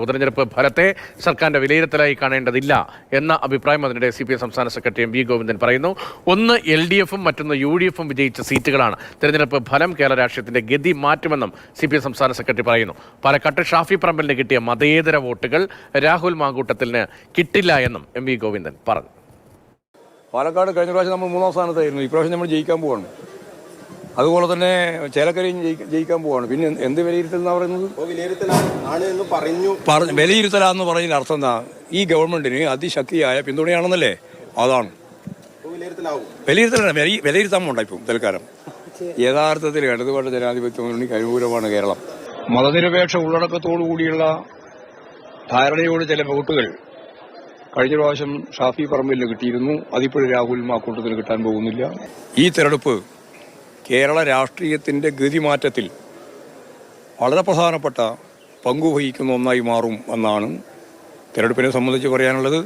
ഉപതെരഞ്ഞെടുപ്പ് ഫലത്തെ സർക്കാരിന്റെ വിലയിരുത്തലായി കാണേണ്ടതില്ല എന്ന അഭിപ്രായം അതിനിടെ സി പി എം സംസ്ഥാന സെക്രട്ടറി എം വി ഗോവിന്ദൻ പറയുന്നു. ഒന്ന് എൽ ഡി എഫും മറ്റൊന്ന് യു ഡി എഫും വിജയിച്ച സീറ്റുകളാണ്. തെരഞ്ഞെടുപ്പ് ഫലം കേരള രാഷ്ട്രീയത്തിന്റെ ഗതി മാറ്റുമെന്നും സി പി എം സംസ്ഥാന സെക്രട്ടറി പറയുന്നു. പാലക്കാട്ട് ഷാഫി പറമ്പലിന് കിട്ടിയ മതേതര വോട്ടുകൾ രാഹുൽ മാങ്കൂട്ടത്തിന് കിട്ടില്ല എന്നും എം വി ഗോവിന്ദൻ പറഞ്ഞു. പാലക്കാട് കഴിഞ്ഞ പ്രാവശ്യം നമ്മൾ മൂന്നാം സ്ഥാനത്തായിരുന്നു. ഇപ്രാവശ്യം നമ്മൾ ജയിക്കാൻ പോവാണ്. അതുപോലെ തന്നെ ചേലക്കരയും ജയിക്കാൻ പോവാണ്. പിന്നെ എന്ത് വിലയിരുത്തൽ എന്നാ പറയുന്നത് പറഞ്ഞു വിലയിരുത്തലാന്ന് പറയുന്ന അർത്ഥം എന്താ? ഈ ഗവൺമെന്റിന് അതിശക്തിയായ പിന്തുണയാണെന്നല്ലേ? അതാണ്. വിലയിരുത്തലാണ് വില- വിലയിരുത്താൻ പോണ്ട ഇപ്പം തൽക്കാലം. യഥാർത്ഥത്തിൽ ഇടതുപാട് ജനാധിപത്യ മുന്നണിക്ക് അനുകൂലമാണ് കേരളം. മതനിരപേക്ഷ ഉള്ളടക്കത്തോടു കൂടിയുള്ള ധാരണയോട് ചില വോട്ടുകൾ കഴിഞ്ഞ പ്രാവശ്യം ഷാഫി പറമ്പിൽ കിട്ടിയിരുന്നു. അതിപ്പോഴും രാഹുലും ആ കൂട്ടത്തിൽ കിട്ടാൻ പോകുന്നില്ല. ഈ തെരഞ്ഞെടുപ്പ് കേരള രാഷ്ട്രീയത്തിന്റെ ഗതിമാറ്റത്തിൽ വളരെ പ്രധാനപ്പെട്ട പങ്കുവഹിക്കുന്ന ഒന്നായി മാറും എന്നാണ് തിരഞ്ഞെടുപ്പിനെ സംബന്ധിച്ച് പറയാനുള്ളത്.